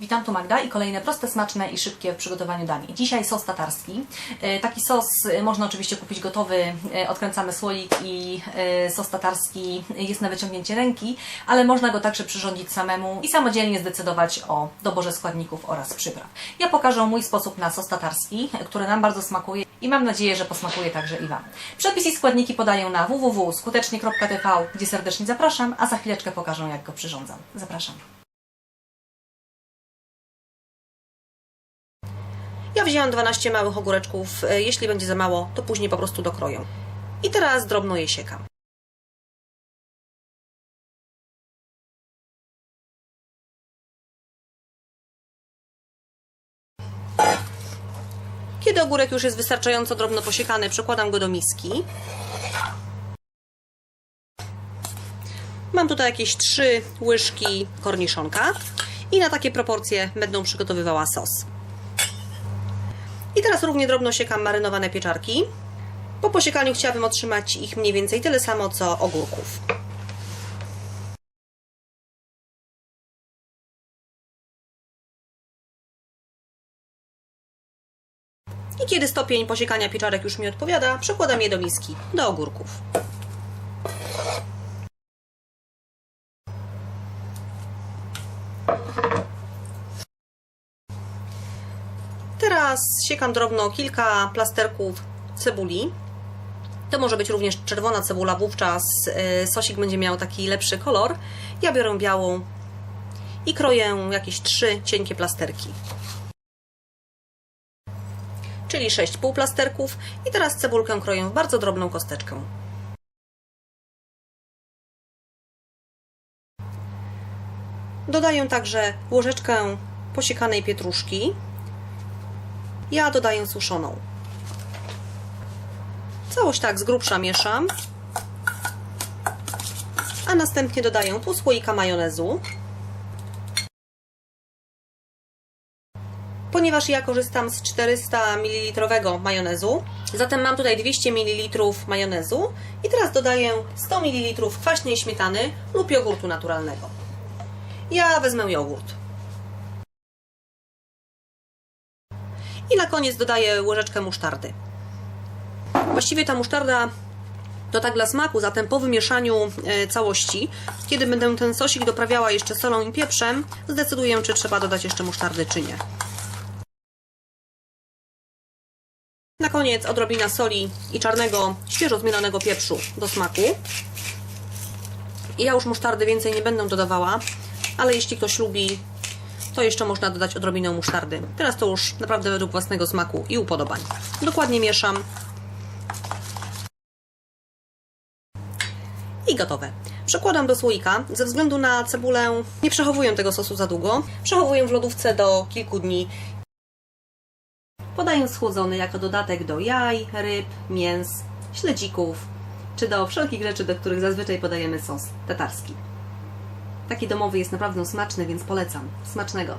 Witam, tu Magda i kolejne proste, smaczne i szybkie w przygotowaniu dań. Dzisiaj sos tatarski. E, Taki sos e, można oczywiście kupić gotowy, e, odkręcamy słoik i sos tatarski jest na wyciągnięcie ręki, ale można go także przyrządzić samemu i samodzielnie zdecydować o doborze składników oraz przypraw. Ja pokażę mój sposób na sos tatarski, który nam bardzo smakuje i mam nadzieję, że posmakuje także i Wam. Przepis i składniki podaję na www.skutecznie.tv, gdzie serdecznie zapraszam, a za chwileczkę pokażę jak go przyrządzam. Zapraszam. Ja wzięłam 12 małych ogóreczków. E, Jeśli będzie za mało, to później po prostu dokroję. I teraz drobno je siekam. Kiedy ogórek już jest wystarczająco drobno posiekany, przekładam go do miski. Mam tutaj jakieś 3 łyżki korniszonka i na takie proporcje będę przygotowywała sos. I teraz równie drobno siekam marynowane pieczarki. Po posiekaniu chciałabym otrzymać ich mniej więcej tyle samo co ogórków. I kiedy stopień posiekania pieczarek już mi odpowiada, przekładam je do miski, do ogórków. Teraz siekam drobno kilka plasterków cebuli. To może być również czerwona cebula, wówczas y, sosik będzie miał taki lepszy kolor. Ja biorę białą i kroję jakieś trzy cienkie plasterki. Czyli sześć półplasterków i teraz cebulkę kroję w bardzo drobną kosteczkę. Dodaję także łyżeczkę posiekanej pietruszki. Ja dodaję suszoną. Całość tak z grubsza mieszam. A następnie dodaję pół słoika majonezu. Ponieważ ja korzystam z 400 ml majonezu, zatem mam tutaj 200 ml majonezu i teraz dodaję 100 ml kwaśnej śmietany lub jogurtu naturalnego. Ja wezmę jogurt. I na koniec dodaję łyżeczkę musztardy. Właściwie ta musztarda to tak dla smaku, zatem po wymieszaniu e, całości, kiedy będę ten sosik doprawiała jeszcze solą i pieprzem, zdecyduję, czy trzeba dodać jeszcze musztardy, czy nie. Na koniec odrobina soli i czarnego, świeżo zmielonego pieprzu do smaku. I ja już musztardy więcej nie będę dodawała, ale jeśli ktoś lubi, to jeszcze można dodać odrobinę musztardy. Teraz to już naprawdę według własnego smaku i upodobań. Dokładnie mieszam. I gotowe. Przekładam do słoika. Ze względu na cebulę nie przechowuję tego sosu za długo. Przechowuję w lodówce do kilku dni. Podaję schłodzony jako dodatek do jaj, ryb, mięs, śledzików, czy do wszelkich rzeczy, do których zazwyczaj podajemy sos tatarski. Taki domowy jest naprawdę smaczny, więc polecam. Smacznego!